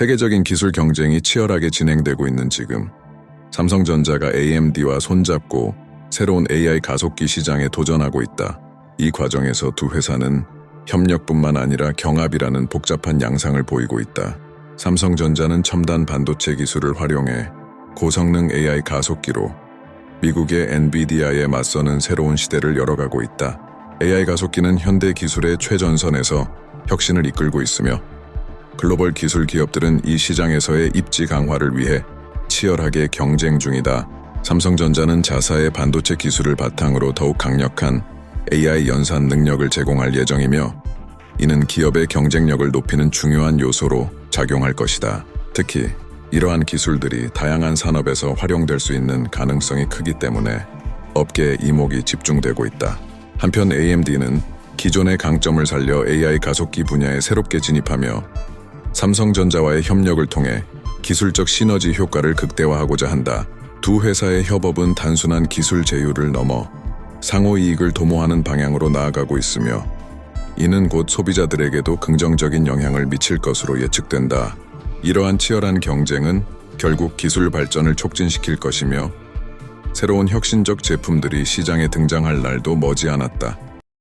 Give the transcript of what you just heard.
세계적인 기술 경쟁이 치열하게 진행되고 있는 지금 삼성전자가 AMD와 손잡고 새로운 AI 가속기 시장에 도전하고 있다. 이 과정에서 두 회사는 협력뿐만 아니라 경합이라는 복잡한 양상을 보이고 있다. 삼성전자는 첨단 반도체 기술을 활용해 고성능 AI 가속기로 미국의 엔비디아에 맞서는 새로운 시대를 열어가고 있다. AI 가속기는 현대 기술의 최전선에서 혁신을 이끌고 있으며 글로벌 기술 기업들은 이 시장에서의 입지 강화를 위해 치열하게 경쟁 중이다. 삼성전자는 자사의 반도체 기술을 바탕으로 더욱 강력한 AI 연산 능력을 제공할 예정이며 이는 기업의 경쟁력을 높이는 중요한 요소로 작용할 것이다. 특히 이러한 기술들이 다양한 산업에서 활용될 수 있는 가능성이 크기 때문에 업계의 이목이 집중되고 있다. 한편 AMD는 기존의 강점을 살려 AI 가속기 분야에 새롭게 진입하며 삼성전자와의 협력을 통해 기술적 시너지 효과를 극대화하고자 한다. 두 회사의 협업은 단순한 기술 제휴를 넘어 상호 이익을 도모하는 방향으로 나아가고 있으며 이는 곧 소비자들에게도 긍정적인 영향을 미칠 것으로 예측된다. 이러한 치열한 경쟁은 결국 기술 발전을 촉진시킬 것이며 새로운 혁신적 제품들이 시장에 등장할 날도 머지않았다.